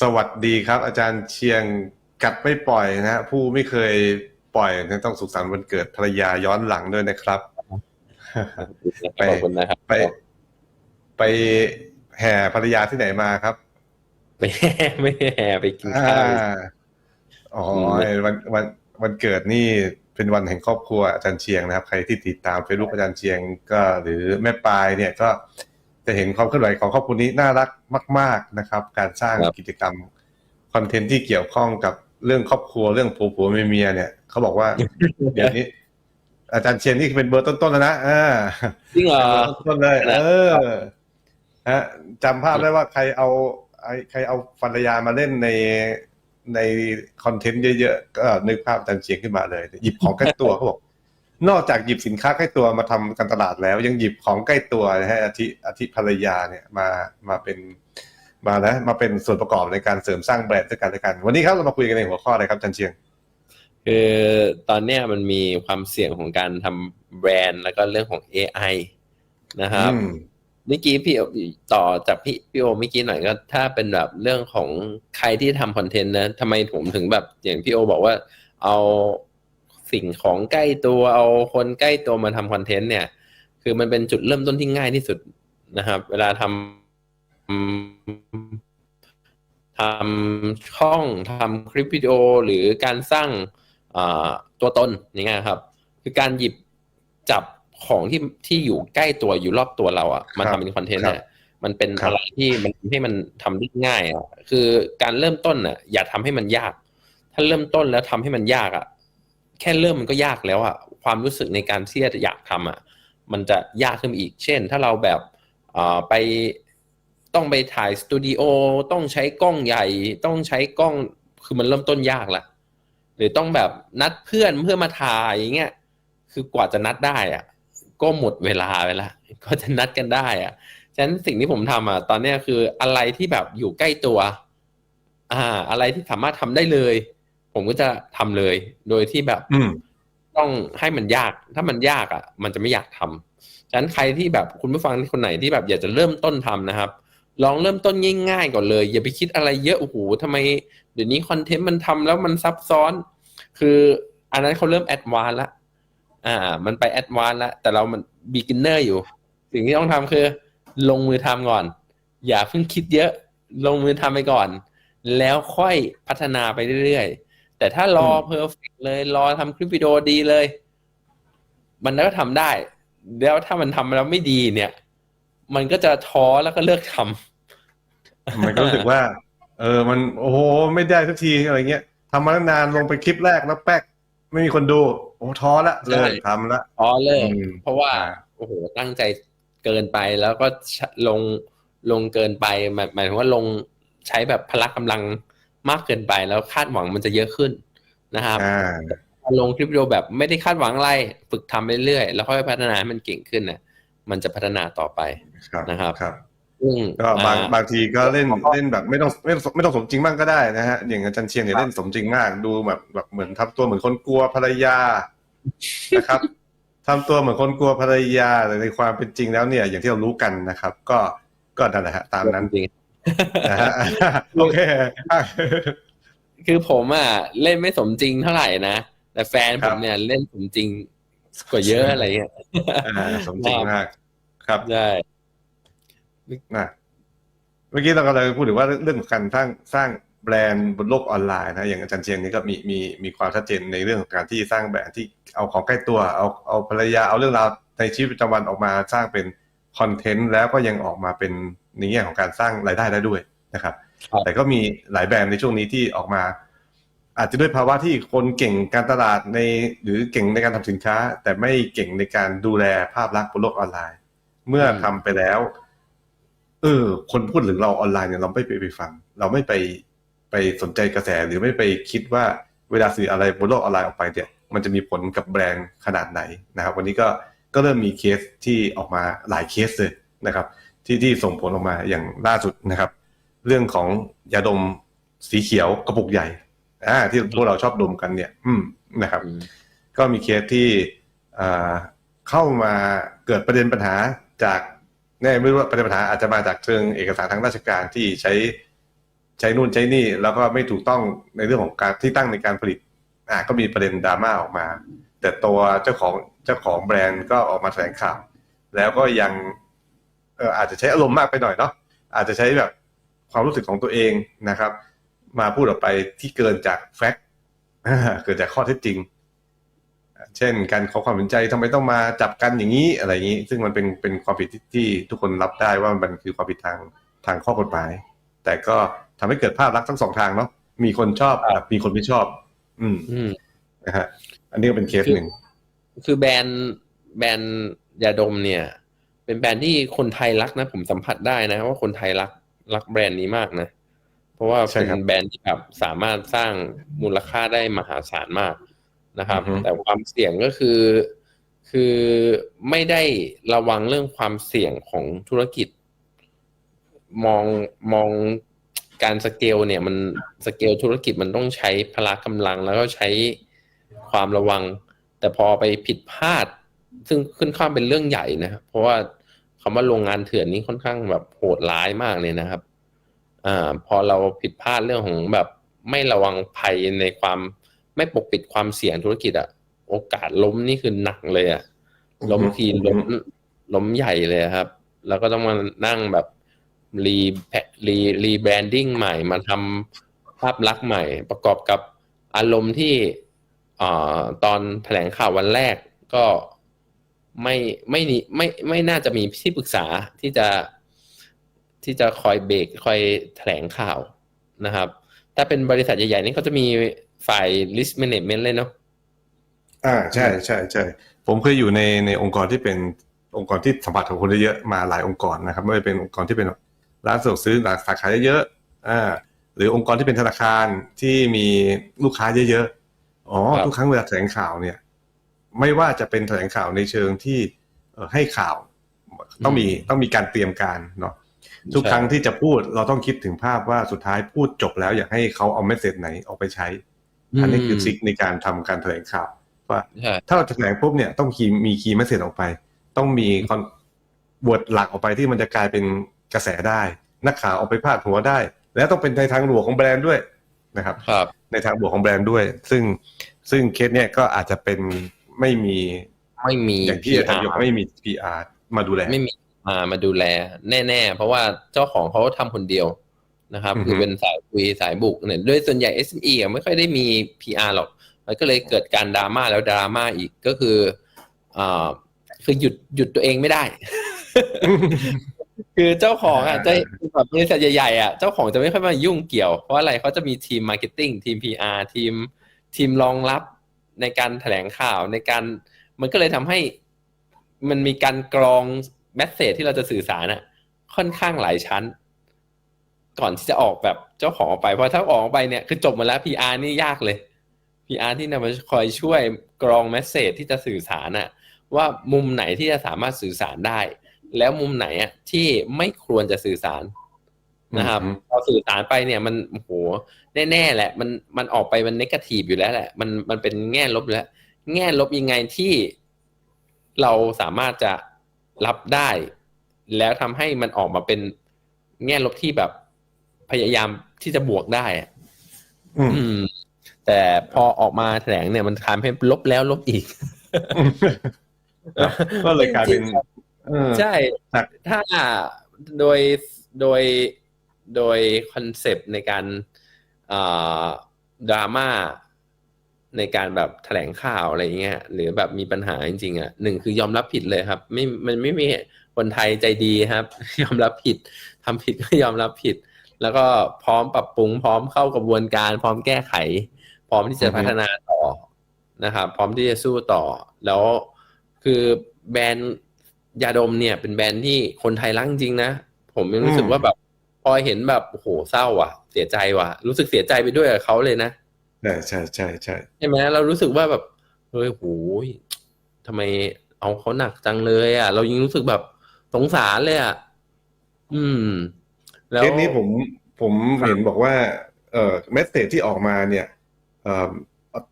สวัสดีครับ อาจารย์เชียงกัดไม่ปล่อยนะฮะผู้ไม่เคยปล่อยนะต้องสุขสันต์วันเกิดภรรยาย้อนหลังด้วยนะครับ ไปขอบคุณนะครับ ไป ไปแห่ภรรยาที่ไหนมาครับ ไปแห่ไม่แห่ไปกินอ่าข้าวอ๋ออืมวันวันวันเกิดนี่เป็นวันแห่งครอบครัวอาจารย์เชียงนะครับ ใครที่ติดตามเฟซบุ๊กอาจารย์เชียงก็ หรือแม่ปลายเนี่ยก็ จะเห็นความเคลื่อนไหวของครอบครัวนี้น่ารักมาก ๆนะครับ การสร้างกิจกรรมคอนเทนต์ที่เกี่ยวข้องกับเรื่องครอบครัวเรื่องผัวผัวเมียเมียเนี่ยเขาบอกว่าเดี๋ยวนี้ อาจารย์เชียงนี่เป็นเบอร์ต้นๆแล้วนะอ่าจริงเหรอต้นเลยนะเออฮะจำภาพได้ว่าใครเอาไอ้ใครเอาภรรยามาเล่นในในคอนเทนต์เยอะๆก็นึกภาพอาจารย์เชียงขึ้นมาเลย หยิบของใกล้ตัวเขาบอก นอกจากหยิบสินค้าใกล้ตัวมาทำการตลาดแล้ว ยังหยิบของใกล้ตัวนะฮะอาทิอาทิภรรยาเนี่ยมามาเป็นมานะมาเป็นส่วนประกอบในการเสริมสร้างแบรนด์ด้วยกันด้วยกัน วันนี้ครับเรามาคุยกันในหัวข้ออะไรครับอาจารย์เชียง คือตอนเนี้ยมันมีความเสี่ยงของการทำแบรนด์แล้วก็เรื่องของ AI นะครับอืมเมื่อกี้พี่โอต่อจากพี่พี่โอเมื่อกี้หน่อยก็ถ้าเป็นแบบเรื่องของใครที่ทำคอนเทนต์นะทำไมผมถึงแบบอย่างพี่โอบอกว่าเอา สิ่งของใกล้ตัวเอาคนใกล้ตัวมาทำคอนเทนต์เนี่ย คือมันเป็นจุดเริ่มต้นที่ง่ายที่สุดนะครับ เวลาทำทำช่องทำคลิปวิดีโอหรือการสร้างอ่าตัวตนอย่างเงี้ยครับ คือการหยิบจับของที่ที่อยู่ใกล้ตัวอยู่รอบตัวเราอะมาครับทำเป็นคอนเทนต์ครับเนี่ยมันเป็นครับอะไรที่มันทำให้มันทำได้ง่ายอะคือการเริ่มต้นอะ อย่าทำให้มันยาก ถ้าเริ่มต้นแล้วทำให้มันยากอะ แค่เริ่มมันก็ยากแล้วอะความรู้สึกในการที่จะอยากทำอะมันจะยากขึ้นอีก เช่น ถ้าเราแบบอ่าไปต้องไปถ่ายสตูดิโอต้องใช้กล้องใหญ่ ต้องใช้กล้องคือมันเริ่มต้นยากละหรือต้องแบบนัดเพื่อนเพื่อมาถ่ายอย่างเงี้ยคือกว่าจะนัดได้อะก็หมดเวลาไปละก็จะนัดกันได้อะฉะนั้นสิ่งที่ผมทำอะตอนเนี้ยคืออะไรที่แบบอยู่ใกล้ตัว อ่า อะไรที่สามารถทำได้เลย ผมก็จะทำเลย โดยที่แบบ อืมต้องให้มันยาก ถ้ามันยากอะ มันจะไม่อยากทำฉะนั้นใครที่แบบคุณผู้ฟังคนไหนที่แบบอยากจะเริ่มต้นทำนะครับ ลองเริ่มต้นง่ายๆก่อนเลย อย่าไปคิดอะไรเยอะโอ้โหทำไมเดี๋ยวนี้คอนเทนต์มันทำแล้วมันซับซ้อน คืออันนั้นเขาเริ่มแอดวานละอ่า มันไปแอดวานละแต่เรามันบิ๊กินเนอร์อยู่ สิ่งที่ต้องทำคือ ลงมือทำก่อน อย่าเพิ่งคิดเยอะ ลงมือทำไปก่อน แล้วค่อยพัฒนาไปเรื่อยๆ แต่ถ้ารออืมเพอร์เฟกเลยรอทำคลิปวิดีโอดีเลย มันก็ทำได้ แล้วถ้ามันทำแล้วไม่ดีเนี่ย มันก็จะท้อแล้วก็เลิกทำมันก็รู้สึกว่า เออ มันโอ้โหไม่ได้สักทีอะไรเงี้ยทำมาตั้งนานลงไปคลิปแรกแล้วแป๊กไม่มีคนดู โอ้ท้อละใช่เลิกทำละอ๋อเลิกอืมเพราะว่าอ่าโอ้โหตั้งใจเกินไปแล้วก็ชะลงลงเกินไปหมายหมายถึงว่าลงใช้แบบพละกำลัง มากเกินไปแล้วคาดหวังมันจะเยอะขึ้นนะครับอ่าลงคลิปวิดีโอแบบไม่ได้คาดหวังอะไรฝึกทำไปเรื่อยๆ แล้วค่อยพัฒนาให้มันเก่งขึ้นนะมันจะพัฒนาต่อไปครับนะครับครับซึ่งก็บางอ่บางทีก็เล่นเล่นแบบไม่ต้องไม่ต้องไม่ต้องสมจริงบ้างก็ได้นะฮะอย่างอาจารย์เชียงเนี่ยเล่นสมจริงมากดูแบบแบบเหมือนทำตัวเหมือนคนกลัวภรรยานะครับทำตัวเหมือนคนกลัวภรรยาแต่ในความเป็นจริงแล้วเนี่ย อย่างที่เรารู้กันนะครับ ก็ก็นั่นแหละฮะตามนั้นจริงนะฮะ โอเคอะๆคือผมอะเล่นไม่สมจริงเท่าไหร่นะ แต่แฟนคผรับมเนี่ยเล่นสมจริงกว่าเยอะอะไรเงี้ยอ่าสมจริงมาก ครับใช่นะเมื่อกี้เรากำลังพูดถึงว่าเรื่องของการสร้างสร้างแบรนด์บนโลกออนไลน์นะอย่างอาจารย์เชียงนี่ก็มีมีมีความชัดเจนในเรื่องของการที่สร้างแบรนด์ที่เอาของใกล้ตัวเอาเอาภรรยาเอาเรื่องราวในชีวิตประจำวันออกมาสร้างเป็น คอนเทนต์แล้วก็ยังออกมาเป็นในแง่ของการสร้างรายได้ได้ด้วยนะครับครับ แต่ก็มีหลายแบรนด์ในช่วงนี้ที่ออกมา อาจจะด้วยภาวะที่คนเก่งการตลาดในหรือเก่งในการทำสินค้า แต่ไม่เก่งในการดูแลภาพลักษณ์บนโลกออนไลน์ เมื่อทำไปแล้ว เออ คนพูดถึงเราออนไลน์เนี่ยเราไม่ไปไปฟัง เราไม่ไปไปสนใจกระแสหรือไม่ไปคิดว่าเวลาสื่ออะไรบนโลกออนไลน์ออกไปเนี่ยมันจะมีผลกับแบรนด์ขนาดไหนนะครับ วันนี้ก็ ก็เริ่มมีเคสที่ออกมาหลายเคสเลยนะครับ ที่ที่ส่งผลออกมาอย่างล่าสุดนะครับ เรื่องของยาดมสีเขียวกระปุกใหญ่อ่าที่พวกเราชอบดมกันเนี่ย อืมนะครับอืมก็มีเคสที่อ่าเข้ามาเกิดประเด็นปัญหาจากแน่ไม่รู้ว่าประเด็นปัญหาอาจจะมาจากเชิงเอกสารทางราชการที่ใช้ใช้นู่นใช้นี่ แล้วก็ไม่ถูกต้องในเรื่องของการที่ตั้งในการผลิตอ่าก็มีประเด็นดราม่าออกมา แต่ตัวเจ้าของ เจ้าของแบรนด์ก็ออกมาแถลงข่าว แล้วก็ยังเอออาจจะใช้อารมณ์มากไปหน่อยเนาะอาจจะใช้แบบความรู้สึกของตัวเองนะครับ มาพูดออกไปที่เกินจากแฟกต์เกิดจากข้อเท็จจริง เช่นการขอความสนใจทำไมต้องมาจับกันอย่างนี้อะไรอย่างนี้ ซึ่งมันเป็นเป็นความผิดที่ที่ทุกคนรับได้ว่ามันคือความผิดทางทางข้อกฎหมาย แต่ก็ทำให้เกิดภาพลักษณ์ทั้งสองทางเนาะมีคนชอบครับมีคนไม่ชอบอืมอืมนะฮะอันนี้ก็เป็นเคสหนึ่ง คือแบรนด์แบรนด์ยาดมเนี่ย เป็นแบรนด์ที่คนไทยรักนะ ผมสัมผัสได้นะว่าคนไทยรักรักแบรนด์นี้มากนะ เพราะว่าใช่เป็นครับแบรนด์ที่แบบสามารถสร้างมูลค่าได้มหาศาลมากนะครับอือฮึแต่ความเสี่ยงก็คือคือไม่ได้ระวังเรื่องความเสี่ยงของธุรกิจ มองมองการสเกลเนี่ยมันสเกลธุรกิจมันต้องใช้พละกำลังแล้วก็ใช้ความระวัง แต่พอไปผิดพลาด ซึ่งขึ้นข้ามเป็นเรื่องใหญ่นะครับเพราะว่าคำว่าโรงงานเถื่อนนี่ค่อนข้างแบบโหดร้ายมากเลยนะครับ อ่า พอเราผิดพลาดเรื่องของแบบไม่ระวังภัยในความไม่ปกปิดความเสี่ยงธุรกิจอะโอกาสล้มนี่คือหนักเลยอะล้มทีล้มล้มใหญ่เลยครับ แล้วก็ต้องมานั่งแบบรีรีรีแบรนดิ้งใหม่มาทำภาพลักษณ์ใหม่ ประกอบกับอารมณ์ที่ อตอนแถลงข่าววันแรกก็ไม่ไม่ไม่ไม่น่าจะมีที่ปรึกษาที่จะที่จะคอยเบรกคอยแถลงข่าวนะครับ ถ้าเป็นบริษัทใหญ่ๆนี่เขาจะมีฝ่าย list management เลยเนาะอ่าใช่ใช่ใช่ผมเคยอยู่ในในองค์กรที่เป็นองค์กรที่สัมผัสกับคนเยอะมาหลายองค์กรนะครับไม่ว่าเป็นองค์กรที่เป็นร้านสะดวกซื้อร้านสาขาเยอะๆอ่าหรือองค์กรที่เป็นธนาคารที่มีลูกค้าเยอะๆ อ๋อครับทุกครั้งเวลาแถลงข่าวเนี่ย ไม่ว่าจะเป็นแถลงข่าวในเชิงที่เอ่อให้ข่าวต้องมีต้องมีการเตรียมการเนาะทุกครั้งที่จะพูดเราต้องคิดถึงภาพว่าสุดท้ายพูดจบแล้วอยากให้เขาเอาเมสเซจไหนออกไปใช้ อันนี้คือซิกในการทำการแถลงข่าวว่าใช่ถ้าเราจะแถลงปุ๊บเนี่ยต้องคีย์มีคีย์เมสเซจออกไป ต้องมีคอนบทหลักออกไปที่มันจะกลายเป็นกระแสได้ นักข่าวเอาไปพาดหัวได้ แล้วต้องเป็นในทางบวกของแบรนด์ด้วยนะครับครับ ในทางบวกของแบรนด์ด้วย ซึ่งซึ่งเคสเนี่ยก็อาจจะเป็นไม่มีไม่มีอย่างที่อาจารย์ยกไม่มี PR มาดูแลไม่มีมามาดูแล แน่ๆ เพราะว่าเจ้าของเขาทำคนเดียวนะครับอือฮึคือเป็นสายคุยสายบุกเนี่ยด้วยส่วนใหญ่ SME อะไม่ค่อยได้มี PR หรอกมันก็เลยเกิดการดราม่าแล้วดราม่าอีกก็คืออ่าคือหยุดหยุดตัวเองไม่ได้ คือเจ้าของอะจะแบบบริษัทใหญ่ๆอะเจ้าของจะไม่ค่อยมายุ่งเกี่ยว เพราะอะไรเขาจะมีทีมมาร์เก็ตติ้งทีม PR ทีมทีมรองรับในการแถลงข่าวในการ มันก็เลยทำให้มันมีการกรองแมสเซจที่เราจะสื่อสารอะ ค่อนข้างหลายชั้น ก่อนที่จะออกแบบเจ้าของออกไปเพราะถ้าออกไปเนี่ยคือจบมาแล้ว PR นี่ยากเลย PR ที่นำมาคอยช่วยกรองแมสเซจที่จะสื่อสารน่ะ ว่ามุมไหนที่จะสามารถสื่อสารได้ แล้วมุมไหนอะที่ไม่ควรจะสื่อสารนะครับอืมพอสื่อสารไปเนี่ยมันโอ้โหแน่ๆแหละ มันมันออกไปมันนกาทีฟอยู่แล้วแหละ มันมันเป็นแง่ลบอยู่แล้ว แง่ลบยังไงที่เราสามารถจะรับได้ แล้วทำให้มันออกมาเป็นแง่ลบที่แบบพยายามที่จะบวกได้อะอืมอืม แต่พอออกมาแถลงเนี่ยมันทำให้ลบแล้วลบอีก ก็เลยกลายเป็นเออ ใช่ครับถ้าโดยโดยโดยคอนเซปต์ในการอ่าดราม่าในการแบบแถลงข่าวอะไรเงี้ยหรือแบบมีปัญหาจริงๆอะหนึ่งคือยอมรับผิดเลยครับ ไม่มันไม่มีคนไทยใจดีครับ ยอมรับผิดทำผิดก็ยอมรับผิด แล้วก็พร้อมปรับปรุง พร้อมเข้ากระบวนการ พร้อมแก้ไข พร้อมที่จะอือฮึพัฒนาต่อนะครับ พร้อมที่จะสู้ต่อ แล้วคือแบรนด์ ยาดมเนี่ยเป็นแบรนด์ที่คนไทยรักจริงๆนะ ผมยังรู้สึกว่าแบบพอเห็นแบบโอ้โหเศร้าอะ เสียใจว่ะ รู้สึกเสียใจไปด้วยกับเขาเลยนะใช่ใช่ใช่ใช่ใช่ไหมเรารู้สึกว่าแบบเฮ้ยโหยทำไมเอาเขาหนักจังเลย อะ เรายังรู้สึกแบบสงสารเลยอะอืม แล้วเคสนี้ผมผมเห็นบอกว่า เอ่อเมสเซจที่ออกมาเนี่ย เอ่อ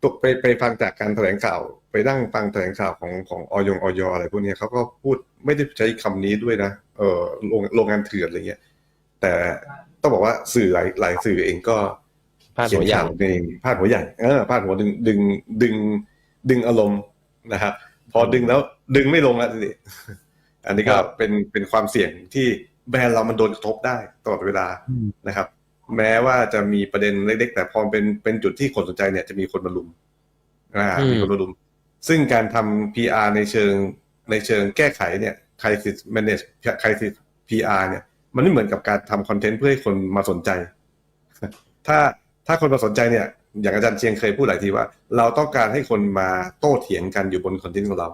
ตกไปไปฟังจากการแถลงข่าว ไปนั่งฟังแถลงข่าวของของออยงออยอะไรพวกเนี้ยเขาก็พูดไม่ได้ใช้คำนี้ด้วยนะเออโรงโรงงานเถื่อนอะไรเงี้ย แต่ต้องบอกว่าสื่อหลายหลายสื่อเองก็พาดเขียหันวใหญ่ข่าวในพาดหัวใหญ่เออพาดหัวดึงดึงดึงดึงอารมณ์นะครับพอดึงแล้วดึงไม่ลงอะสิอันนี้ก็ครับเป็นเป็นความเสี่ยงที่แบรนด์เรามันโดนกระทบได้ตลอดเวลาอืมนะครับ แม้ว่าจะมีประเด็นเล็ก ๆ แต่พอเป็นเป็นจุดที่คนสนใจเนี่ยจะมีคนมาลุมอ่าอืมมีคนมาลุม ซึ่งการทำ PR ในเชิงในเชิงแก้ไขเนี่ย crisis manage crisis PR เนี่ย มันไม่เหมือนกับการทำคอนเทนต์เพื่อให้คนมาสนใจ ถ้าถ้าคนมาสนใจเนี่ย อย่างอาจารย์เชียงเคยพูดหลายทีว่า เราต้องการให้คนมาโต้เถียงกันอยู่บนคอนเทนต์ของเรา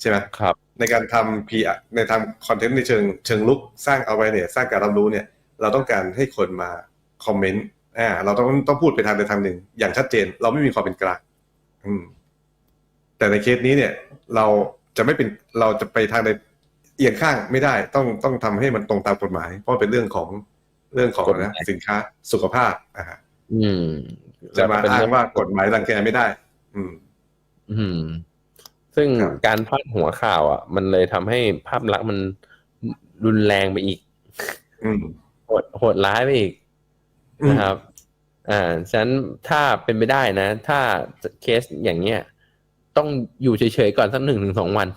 ใช่ไหมครับ ในการทำ PR ในทำคอนเทนต์ในเชิงเชิงลุกสร้าง awareness สร้างการรับรู้เนี่ย เราต้องการให้คนมา คอมเมนต์อ่าเราต้องต้องพูดไปทางใดทางหนึ่ง อย่างชัดเจน เราไม่มีความเป็นกลางอืม แต่ในเคสนี้เนี่ย เราจะไม่เป็นเราจะไปทางใดเอียงข้างไม่ได้ ต้องต้องทำให้มันตรงตามกฎหมาย เพราะเป็นเรื่องของเรื่องของกฎหนะมายสินค้าสุขภาพอ่าฮะอืม จะมาแล้วก็เป็นอ้างเรื่องว่ากฎหมายรังแกไม่ได้ อืม อืม ซึ่งครับการพาดหัวข่าว อะ มันเลยทำให้ภาพลักษณ์มันรุนแรงไปอีกอืมโหดโหดร้ายไปอีกอืม นะครับ อ่าฉะนั้นถ้าเป็นไปได้นะ ถ้าเคสอย่างเนี้ย ต้องอยู่เฉยๆก่อนสักหนึ่งถึงสองวัน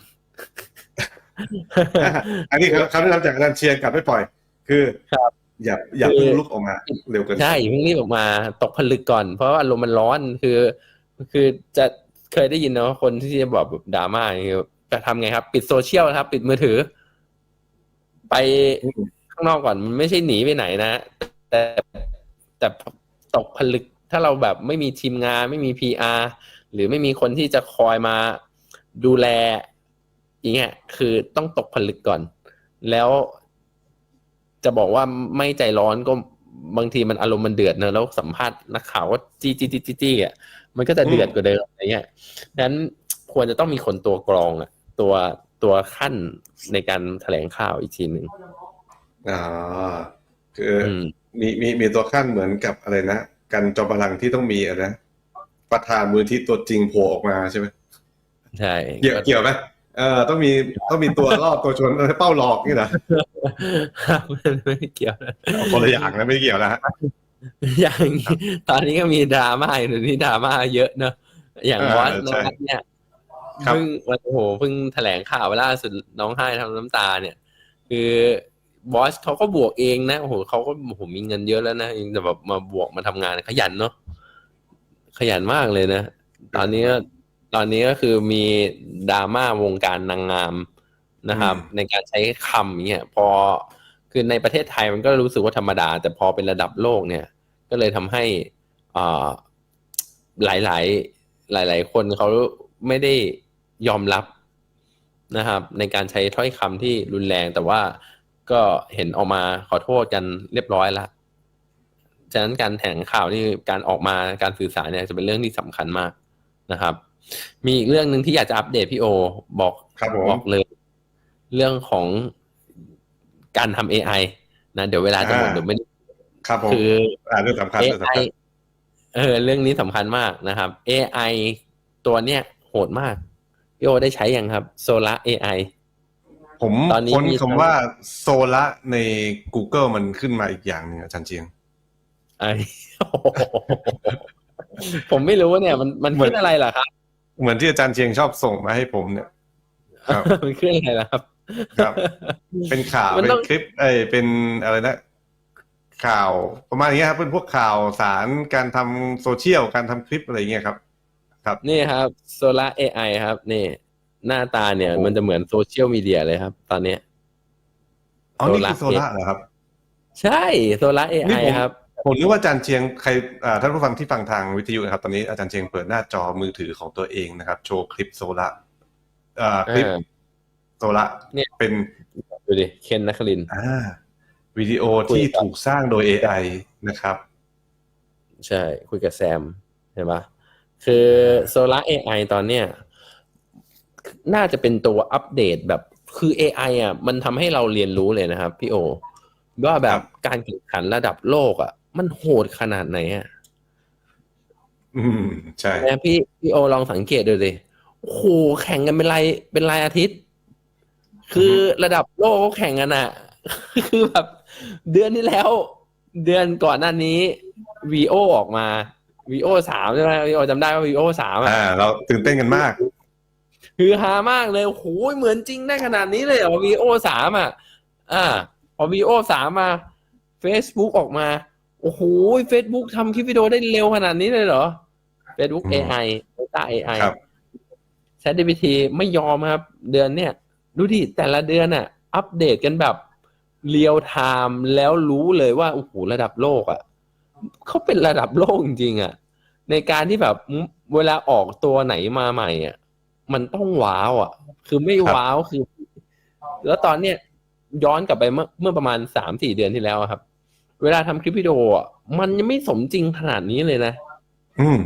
อะอันนี้ครับคำแนะนำจากอาจารย์เชียงกลับไม่ปล่อย คือครับอย่าอย่าคือเพิ่งลุกออกมาเร็วเกินไปใช่อย่าเพิ่งรีบออกมาตกผลึกก่อน เพราะว่าลมมันร้อนคือ คือจะเคยได้ยินนะว่าคนที่จะบอกแบบดราม่าอย่างเงี้ยจะทำไงครับ ปิดโซเชียลนะครับ ปิดมือถือ ไปอืมข้างนอกก่อนมันไม่ใช่หนีไปไหนนะ แต่ แต่ตกผลึกถ้าเราแบบไม่มีทีมงาน ไม่มีพีอาหรือไม่มีคนที่จะคอยมาดูแลอย่างเงี้ยคือต้องตกผลึกก่อน แล้วจะบอกว่าไม่ใจร้อนก็บางทีมันอารมณ์มันเดือดเนอะแล้วสัมภาษณ์นักข่าวก็จี้จี้จี้จี้จี้อะมันก็จะเดือดกว่าเดิมอะไรเงี้ยดังนั้นควรจะต้องมีคนตัวกรองอะ ตัวตัวขั้นในการแถลงข่าวอีกทีหนึ่งอ่าคืออื มมีมีมีตัวขั้นเหมือนกับอะไรนะกันจอมพลังที่ต้องมีอะไรนะประธานมูลที่ตัวจริงโผล่ออกมาใช่ไหมใช่เกี่ยวเกี่ยวไหมเออต้องมีต้องมีตัวล่อตัวชนอะไรเป้าหลอกนี่นะมันไม่เกี่ยวนะคนละอย่างนะไม่เกี่ยวนะฮะอย่างตอนนี้ก็มีดราม่าอยู่ที่ดราม่าเยอะเนอะอย่างอ่าบอสใช่นวัดเนี่ยครับเพิ่งโอ้โหเพิ่งแถลงข่าวล่าสุดน้องไห้ทำน้ำตาเนี่ย คือ บอสเขาก็บวกเองนะโอ้โหเขาก็โอ้โหมีเงินเยอะแล้วนะยังแต่แบบมาบวกมาทำงานขยันเนาะขยันมากเลยนะ ตอนนี้ก็ตอนนี้ก็คือมีดราม่าวงการนางงามนะครับ ในการใช้คำอย่างเงี้ยพอคือในประเทศไทยมันก็รู้สึกว่าธรรมดา แต่พอเป็นระดับโลกเนี่ย ก็เลยทำให้อ่าหลายหลายๆหลาย ๆ คนเขาไม่ได้ยอมรับนะครับ ในการใช้ถ้อยคำที่รุนแรงแต่ว่า ก็เห็นออกมาขอโทษกันเรียบร้อยละฉะนั้นการแถลงข่าวนี่การออกมาการสื่อสารเนี่ยจะเป็นเรื่องที่สำคัญมากนะครับ มีอีกเรื่องหนึ่งที่อยากจะอัปเดตพี่โอ บอกครับผมบอกเลย เรื่องของการทำ AI นะเดี๋ยวเวลาจะหมดอ่าเดี๋ยวไม่ได้ครับผมคืออ่าเรื่องสำคัญเรื่องสำ AI คัญเออเรื่องนี้สำคัญมากนะครับ AI ตัวเนี้ยโหดมากพี่โอได้ใช้ยังครับ Solar AI ผมตอนนี้ค้นมีคำว่าโซละใน Google มันขึ้นมาอีกอย่างหนึ่งอาจารย์เจียงไอผมไม่รู้ว่าเนี่ย มันมันเหมือนขึ้นอะไรเหรอครับ เหมือนที่อาจารย์เชียงชอบส่งมาให้ผมเนี่ยครับมันขึ้นอะไรล่ะครับครับ เป็นข่าวมันเป็นต้องคลิป เอ้ยเป็นอะไรนะข่าวประมาณนี้ครับ เป็นพวกข่าวสารการทำโซเชียลการทำคลิปอะไรอย่างเงี้ยครับ ครับ นี่ครับ Solar AI ครับ นี่ หน้าตาเนี่ยโอ้โหมันจะเหมือนโซเชียลมีเดียเลยครับ ตอนเนี้ยอ๋อนี่คือโซ Solar ล่าเหรอครับ ใช่ Solar นี่ AI ผมครับผมนึกว่าอาจารย์เชียงใครอ่าท่านผู้ฟังที่ฟังทางวิทยุนะครับ ตอนนี้อาจารย์เชียงเปิดหน้าจอมือถือของตัวเองนะครับ โชว์คลิปโซล่าอ่าคลิปเออโซล่าเนี่ยเป็นดูดิเคนนักคลินทร์อ่าวิดีโอที่ถูกสร้างโดย AI นะครับ ใช่ คุยกับแซม เห็นปะคือ Solar AI ตอนเนี้ย น่าจะเป็นตัวอัปเดตแบบคือ AI อะมันทำให้เราเรียนรู้เลยนะครับ พี่โอ ว่าแบครับบการแข่งขันระดับโลกอะ มันโหดขนาดไหนอะอืมใช่นะพี่พี่โอลองสังเกตดูดิโอ้โหแข่งกันเป็นรายเป็นรายอาทิตย์ คือระดับโลกเขาแข่งกันอะ คือแบบ เดือนที่แล้ว เดือนก่อนหน้านี้ VO ออกมา VO สามใช่ไหม VO จำได้ว่า VO สามอะอ่าเราตื่นเต้นกันมาก ฮือฮามากเลยโอ้โหเหมือนจริงได้ขนาดนี้เลยเหรอ VO สามอะ อ่า พอ VO สามมา Facebook ออกมา โอ้โห Facebook ทำคลิปวิดีโอได้เร็วขนาดนี้เลยเหรอ Facebook อืม AI Meta AI ครับ ChatGPT ไม่ยอมครับ เดือนเนี่ย ดูดิ แต่ละเดือนอะ อัปเดตกันแบบเรียลไทม์แล้วรู้เลยว่า โอ้โห ระดับโลกอะเขาเป็นระดับโลกจริงๆอะ ในการที่แบบเวลาออกตัวไหนมาใหม่อะ มันต้องว้าวอะ คือไม่ครับว้าวคือ แล้วตอนเนี้ยย้อนกลับไปเมื่อเมื่อประมาณสามสี่เดือนที่แล้วอะครับ เวลาทำคลิปวิดีโออะมันยังไม่สมจริงขนาดนี้เลยนะอืม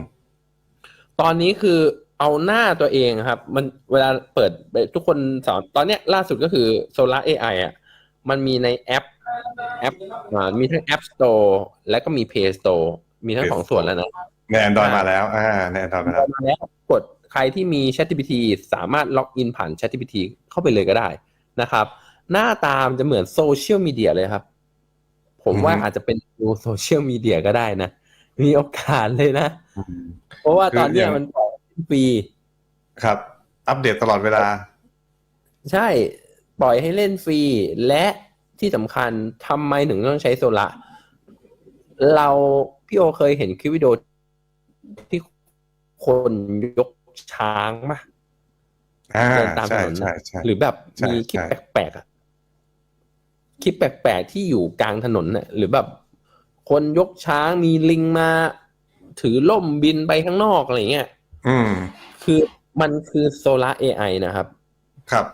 ตอนนี้คือเอาหน้าตัวเองครับ มันเวลาเปิดทุกคนสอนตอนเนี้ยล่าสุดก็คือ Solar AI อะ มันมีในแอปแอปอ่ามีทั้ง App Store และก็มี Play Store มีทั้ง Play สองส่วนแล้วนะใน Android มาแล้ว อ่าใน Android มาแล้วมาแล้วกด ใครที่มี ChatGPT สามารถล็อกอินผ่าน ChatGPT เข้าไปเลยก็ได้นะครับ หน้าตามจะเหมือนโซเชียลมีเดียเลยครับ ผมว่าอือฮึอาจจะเป็นดูโซเชียลมีเดียก็ได้นะ มีโอกาสเลยนะ เพราะว่าตอนเนี้ยคืออย่างมันปล่อยฟรีครับ อัปเดตตลอดเวลา ใช่ปล่อยให้เล่นฟรี และที่สำคัญทำไมถึงต้องใช้โซละเราพี่โอเคยเห็นคลิปวิดีโอที่คนยก ช้างมาอ่าเดินตามถใช่นนใช่นะใช่หรือแบบใช่มีคลิปใช่แปลกๆอะคลิปแปลกๆที่อยู่กลางถนนน่ะหรือแบบ คนยกช้างมีลิงมา ถือล่มบินไปข้างนอกอะไรเงี้ยอืม คือมันคือโซลาร์ AI นะครับ ครับ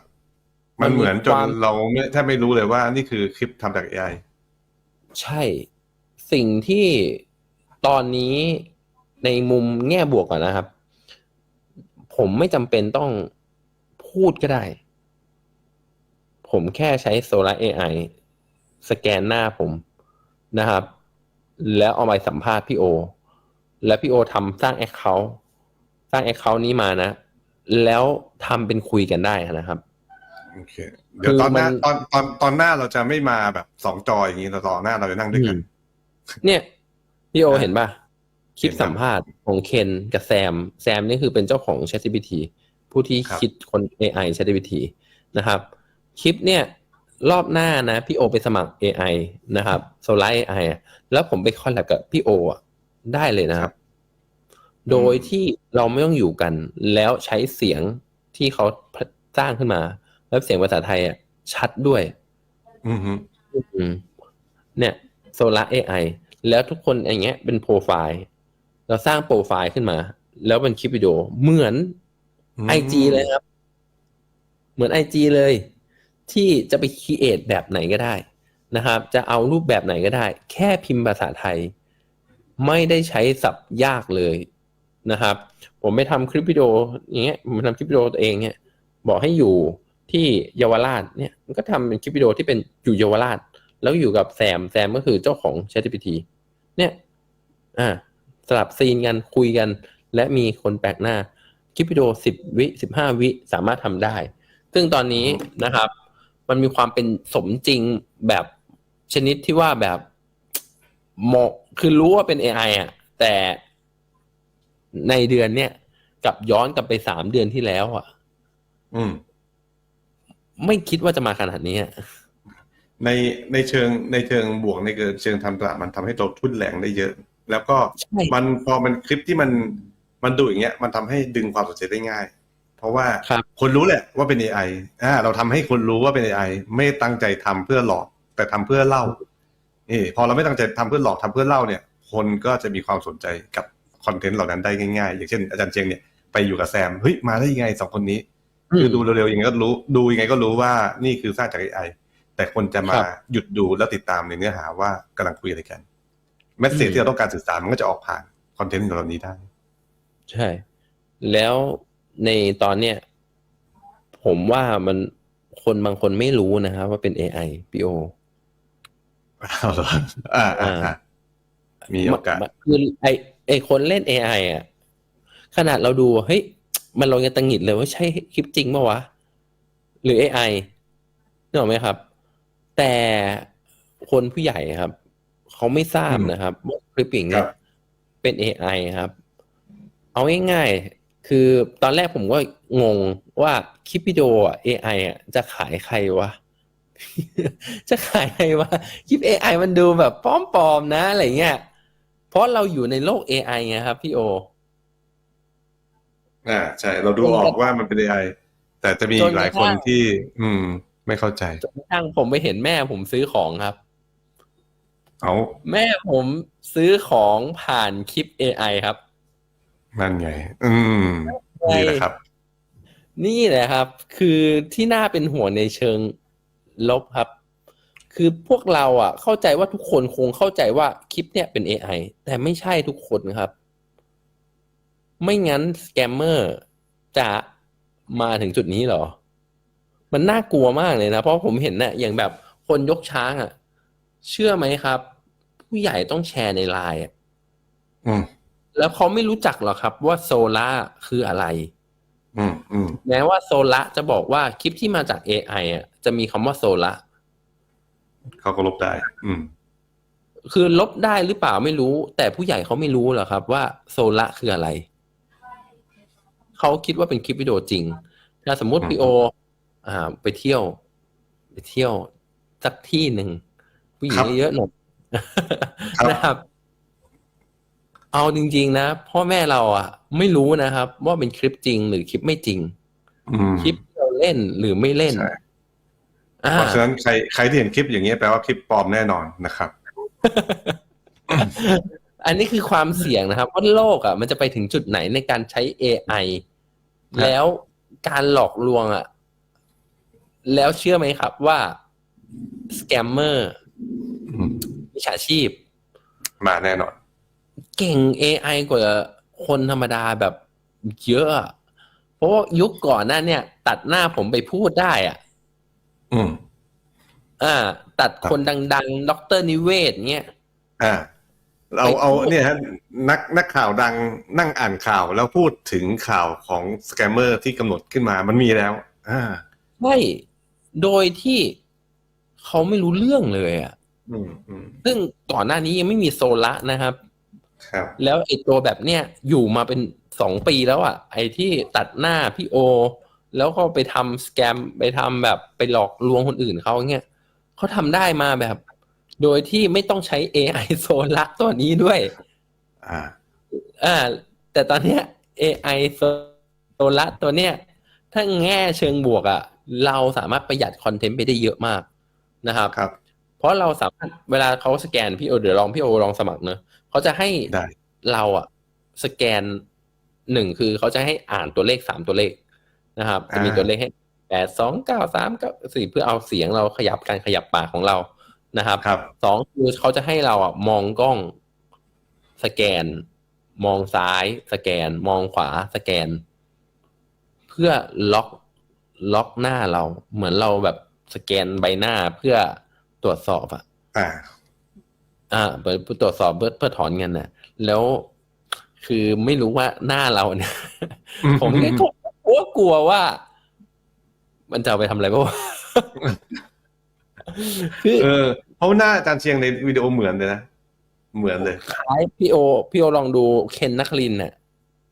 มัมันนมีเหมือนจคนวามเราไม่แทบไม่รู้เลยว่านี่คือคลิปทำจาก AI ใช่สิ่งที่ตอนนี้ในมุมแง่บวกก่อนนะครับ ผมไม่จำเป็นต้องพูดก็ได้ ผมแค่ใช้ Solar AI สแกนหน้าผมนะครับ แล้วเอาไปสัมภาษณ์พี่โอ แล้วพี่โอทำสร้าง Account สร้าง Account นี้มานะ แล้วทำเป็นคุยกันได้นะครับโอเคเดี๋ยวคือตอนหน้ามันตอนตอนตอนหน้าเราจะไม่มาแบบสองจออย่างนี้เราต่อหน้าเราจะนั่งด้วยกัน เนี่ยพี่โออ่าเห็นป่ะ คลิปเห็นครับสัมภาษณ์ของเคนกับแซม แซมนี่คือเป็นเจ้าของ ChatGPT ผู้ที่ครับคิดคน AI ChatGPT นะครับ คลิปเนี่ยรอบหน้านะ พี่โอไปสมัคร AI นะครับ Solar AI อะแล้วผมไปคอลแลบกับพี่โออะได้เลยนะครับ โดยที่เราไม่ต้องอยู่กัน แล้วใช้เสียงที่เขาสร้างขึ้นมา แล้วเสียงภาษาไทยอะชัดด้วย อือฮึอืมเนี่ยโซลา AI แล้วทุกคนอย่างเงี้ยเป็นโปรไฟล์ เราสร้างโปรไฟล์ขึ้นมา แล้วเป็นคลิปวิดีโอเหมือนไอจีเลยครับ เหมือนไอจีเลย ที่จะไปคีเอทแบบไหนก็ได้นะครับ จะเอารูปแบบไหนก็ได้ แค่พิมพ์ภาษาไทย ไม่ได้ใช้ศัพท์ยากเลยนะครับ ผมไปทำคลิปวิดีโออย่างเงี้ยผมทำคลิปวิดีโอตัวเองเนี่ย บอกให้อยู่ที่เยาวราชเนี่ยมันก็ทำเป็นคลิปวิดีโอที่เป็นอยู่เยาวราช แล้วอยู่กับแซมแซมก็คือเจ้าของ ChatGPT เนี่ย อ่าส ลับซีนกันคุยกัน และมีคนแปลกหน้าคลิปวิดีโอสิบวิสิบห้าวิสามารถทำได้ ซึ่งตอนนี้นะครับ มันมีความเป็นสมจริงแบบชนิดที่ว่าแบบเหมาะคือรู้ว่าเป็น AI อะ แต่ในเดือนเนี่ยกลับย้อนกลับไปสามเดือนที่แล้วอะ อืม ไม่คิดว่าจะมาขนาดนี้อะในในเชิงในเชิงบวกในเชิงทำตลาดมันทำให้เราทุนแรงได้เยอะ แล้วก็ใช่มันพอมันคลิปที่มันมันดูอย่างเงี้ย มันทำให้ดึงความสนใจได้ง่าย เพราะว่าครับคนรู้แหละว่าเป็น AI อ่าเราทำให้คนรู้ว่าเป็น AI ไม่ตั้งใจทำเพื่อหลอก แต่ทำเพื่อเล่านี่พอเราไม่ตั้งใจทำเพื่อหลอกทำเพื่อเล่าเนี่ย คนก็จะมีความสนใจกับคอนเทนต์เหล่านั้นได้ง่ายๆ อย่างเช่นอาจารย์เจงเนี่ยไปอยู่กับแซมเฮ้ยมาได้ยังไงสองคนนี้คือดูเร็วๆยังไงก็รู้ดูยังไงก็รู้ว่านี่คือสร้างจาก AI แต่คนจะมาครับหยุดดูแล้วติดตามในเนื้อหาว่ากำลังคุยอะไรกัน แมสเซจอืมที่เราต้องการสื่อสารมันก็จะออกผ่านคอนเทนต์เหล่านี้ได้ ใช่ แล้วในตอนเนี้ยผมว่ามันคนบางคนไม่รู้นะครับว่าเป็น AI พี่โอเอาเหรออ่าอ่าอ่ามีโอกาสมคือไอไอคนเล่น AI อะ ขนาดเราดูเฮ้ยมันเรายังตังหงิดเลยว่าใช่คลิปจริงปะวะ หรือ AI นึกออกไหมครับ แต่คนผู้ใหญ่ครับ เขาไม่ทราบอืมนะครับว่าคลิปอย่างคเนี้รัยบเป็น AI ครับ เอาง่ายๆ คือตอนแรกผมก็งงว่าคลิปวิดีโออะ AI อะจะขายใครวะ จะขายใครวะคลิป AI มันดูแบบปลอมๆนะอะไรเงี้ย เพราะเราอยู่ในโลก AI ไงครับพี่โอ อ่าใช่ เราดูออกว่ามันเป็น AI แต่จะมีอีกหลายคนที่ อืม ไม่เข้าใจจนกระทั่งผมไปเห็นแม่ผมซื้อของครับ เอาแม่ผมซื้อของผ่านคลิป AI ครับ นั่นไง อืมนี่แหละครับ นี่แหละครับ คือที่น่าเป็นห่วงในเชิงลบครับ คือพวกเราอะ เข้าใจว่าทุกคนคงเข้าใจว่าคลิปเนี่ยเป็น AI แต่ไม่ใช่ทุกคนครับ ไม่งั้นสแกมเมอร์จะมาถึงจุดนี้เหรอ มันน่ากลัวมากเลยนะ เพราะผมเห็นเนี่ยอย่างแบบคนยกช้างอะ เชื่อไหมครับ ผู้ใหญ่ต้องแชร์ในไลน์อะอืมแล้วเขาไม่รู้จักหรอกครับว่าโซล่าคืออะไรอืมอืมแม้ว่าโซละจะบอกว่าคลิปที่มาจาก AI อะจะมีคำว่าโซละเขาก็ลบได้ อืม คือลบได้หรือเปล่าไม่รู้ แต่ผู้ใหญ่เขาไม่รู้หรอกครับ ว่าโซละคืออะไร เขาคิดว่าเป็นคลิปวิดีโอจริง ถ้าสมมุติอืมพี่โอ อ่า ไปเที่ยว ไปเที่ยวสักที่หนึ่งผู้หญิงครับเยอะๆหน่อยครับ นะครับ เอาจริง ๆ นะพ่อแม่เราอะ ไม่รู้นะครับ ว่าเป็นคลิปจริงหรือคลิปไม่จริงอืมคลิปที่เราเล่นหรือไม่เล่นใช่อ่าเพราะฉะนั้นใครใครที่เห็นคลิปอย่างนี้ยแปลว่าคลิปปลอมแน่นอนนะครับ อันนี้คือความเสี่ยงนะครับว่าโลกอะ มันจะไปถึงจุดไหนในการใช้ AI ครับแล้วการหลอกลวงอะ แล้วเชื่อไหมครับว่าสแกมเมอร์อืมมิ จฉาชีพ มาแน่นอน เก่ง AI กว่าคนธรรมดาแบบเยอะอะเพราะว่ายุคก่อนหน้าเนี่ย ตัดหน้าผมไปพูดได้อะ อืม อ่า ตัดครับคนดังๆดรนิเวศเงี้ย อ่า เราเอาเนี่ยฮะนักนักข่าวดังนั่งอ่านข่าวแล้วพูดถึงข่าวของสแกมเมอร์ที่กำหนดขึ้นมามันมีแล้ว อ่าใช่โดยที่เขาไม่รู้เรื่องเลยอะอืมอืม ซึ่งก่อนหน้านี้ยังไม่มีโซละนะครับ ครับ แล้วไอ้ตัวแบบเนี้ยอยู่มาเป็นสองปีแล้วอะ ไอ้ที่ตัดหน้าพี่โอ แล้วก็ไปทำสแกมไปทำแบบไปหลอกลวงคนอื่นเขาเงี้ยเขาทำได้มาแบบ โดยที่ไม่ต้องใช้ AI โซละตัวนี้ด้วย อ่า อ่า แต่ตอนเนี้ย AI โซละตัวเนี้ยถ้าแง่เชิงบวกอะ เราสามารถประหยัดคอนเทนต์ไปได้เยอะมากนะครับครับ เพราะเราสามารถเวลาเขาสแกนพี่โอเดี๋ยวลองพี่โอลองสมัครเนอะเขาจะให้ได้เราอะสแกนหนึ่งคือเขาจะให้อ่านตัวเลขสามตัวเลขนะครับจะมีอ่าตัวเลขให้แปดสองเก้าสามเก้าสี่เพื่อเอาเสียงเราขยับการขยับปากของเรานะครับครับสองคือเขาจะให้เราอะมองกล้องสแกน มองซ้ายสแกน มองขวาสแกน เพื่อล็อกล็อกหน้าเรา เหมือนเราแบบสแกนใบหน้าเพื่อ ตรวจสอบอะอ่า อ่าเปิดตรวจสอบเพื่อเพื่อถอนเงินน่ะ แล้วคือไม่รู้ว่าหน้าเราเนี่ยอืมผมเนี่ยก็กลัวกลัวว่า มันจะเอาไปทำอะไรบ้างคือเออเพราะหน้าอาจารย์เชียงในวิดีโอเหมือนเลยนะ เหมือนเลยคล้ายพี่โอพี่โอลองดูเคนนักลินน่ะ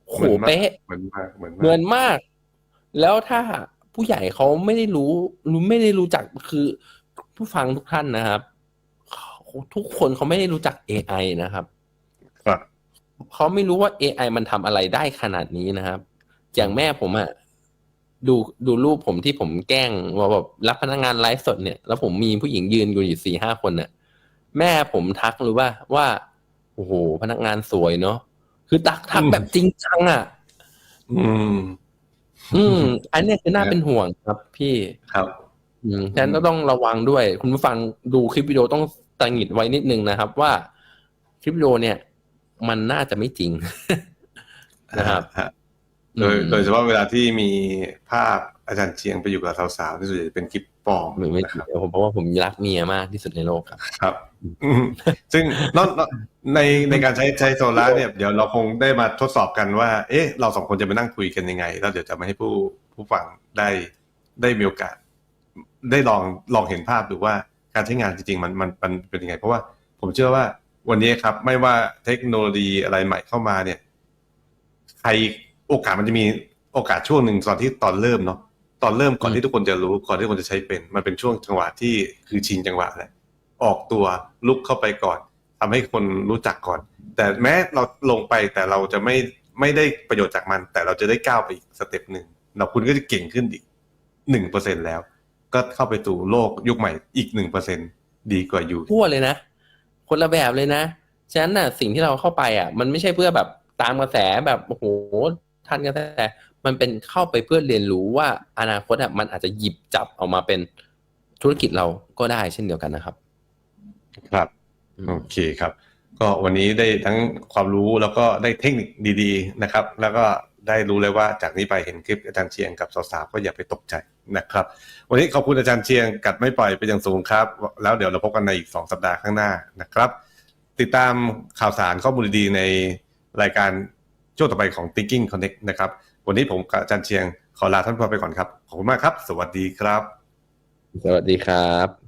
โหเหมือนมากเป๊ะเหมือนมากเหมือนเหมืมาอกนมาก แล้วถ้าผู้ใหญ่เขาไม่ได้รู้รู้ไม่ได้รู้จักคือ ผู้ฟังทุกท่านนะครับเขาทุกคนเขาไม่ได้รู้จัก AI นะครับครับเขาไม่รู้ว่า AI มันทำอะไรได้ขนาดนี้นะครับ อย่างแม่ผมอะดูดูรูปผมที่ผมแกล้งว่าแบบรับพนักงานไลฟ์สดเนี่ย แล้วผมมีผู้หญิงยืนอยู่อยู่สี่ห้าคนน่ะ แม่ผมทักหรือว่าว่าโอ้โหพนักงานสวยเนาะคือตักทักแบบจริงจังอะอืม อืม อันเนี้ยคือน่าเป็นห่วงครับพี่ครับอืม ฉะนั้นก็ต้องระวังด้วย คุณผู้ฟังดูคลิปวิดีโอต้องตังหงิดไว้นิดนึงนะครับ ว่าคลิปวิดีโอเนี่ย มันน่าจะไม่จริงนะครับฮะโดยอืมโดยเฉพาะเวลาที่มีภาพอาจารย์เชียงไปอยู่กับสาวๆที่ส่วนใหญ่จะเป็นคลิปปลอมไม่ไม่นะจคริงรับผมเพราะว่าผมรักเมียมากที่สุดในโลกครับครับอืมซึ่งนอกนอกในในการใช้ใช้โซล่าร์เนี่ยเดี๋ยวเราคงได้มาทดสอบกันว่า เอ๊ะ เราสองคนจะไปนั่งคุยกันยังไง แล้วเดี๋ยวจะมาให้ผู้ผู้ฟังได้ได้มีโอกาส ได้ลองลองเห็นภาพดูว่าการใช้งานจริงๆมันมันมันเป็นยังไง เพราะว่าผมเชื่อว่าวันนี้ครับ ไม่ว่าเทคโนโลยีอะไรใหม่เข้ามาเนี่ย ใครโอกาสมันจะมีโอกาสช่วงหนึ่งตอนที่ตอนเริ่มเนาะตอนเริ่มก่อนอืมที่ทุกคนจะรู้ก่อนที่ทุกคนจะใช้เป็น มันเป็นช่วงจังหวะที่คือชินจังหวะแหละออกตัวลุกเข้าไปก่อนทำให้คนรู้จักก่อน แต่แม้เราลงไปแต่เราจะไม่ไม่ได้ประโยชน์จากมัน แต่เราจะได้ก้าวไปอีกสเต็ปหนึ่งเราคุณก็จะเก่งขึ้นอีกหนึ่งเปอร์เซ็นแล้ว ก็เข้าไปสู่โลกยุคใหม่อีกหนึ่งเปอร์เซ็นดีกว่าอยู่ทั่วเลยนะ คนละแบบเลยนะฉะนั้นน่ะสิ่งที่เราเข้าไปอะ มันไม่ใช่เพื่อแบบตามกระแสแบบโอ้โหทันกระแสมันเป็นเข้าไปเพื่อเรียนรู้ว่าอนาคตอะมันอาจจะหยิบจับออกมาเป็นธุรกิจเราก็ได้เช่นเดียวกันนะครับ ครับอืมโอเคครับ ก็วันนี้ได้ทั้งความรู้แล้วก็ได้เทคนิคดี ๆ นะครับ แล้วก็ ได้รู้เลยว่าจากนี้ไปเห็นคลิปอาจารย์เชียงกับสาวๆก็อย่าไปตกใจนะครับ วันนี้ขอบคุณอาจารย์เชียงกัดไม่ปล่อยเป็นอย่างสูงครับ แล้วเดี๋ยวเราพบกันในอีกสองสัปดาห์ข้างหน้านะครับ ติดตามข่าวสารข้อมูลดีๆในรายการช่วงต่อไปของ Thinking Connect นะครับ วันนี้ผมอาจารย์เชียงขอลาท่านผู้ฟังไปก่อนครับ ขอบคุณมากครับ สวัสดีครับ สวัสดีครับ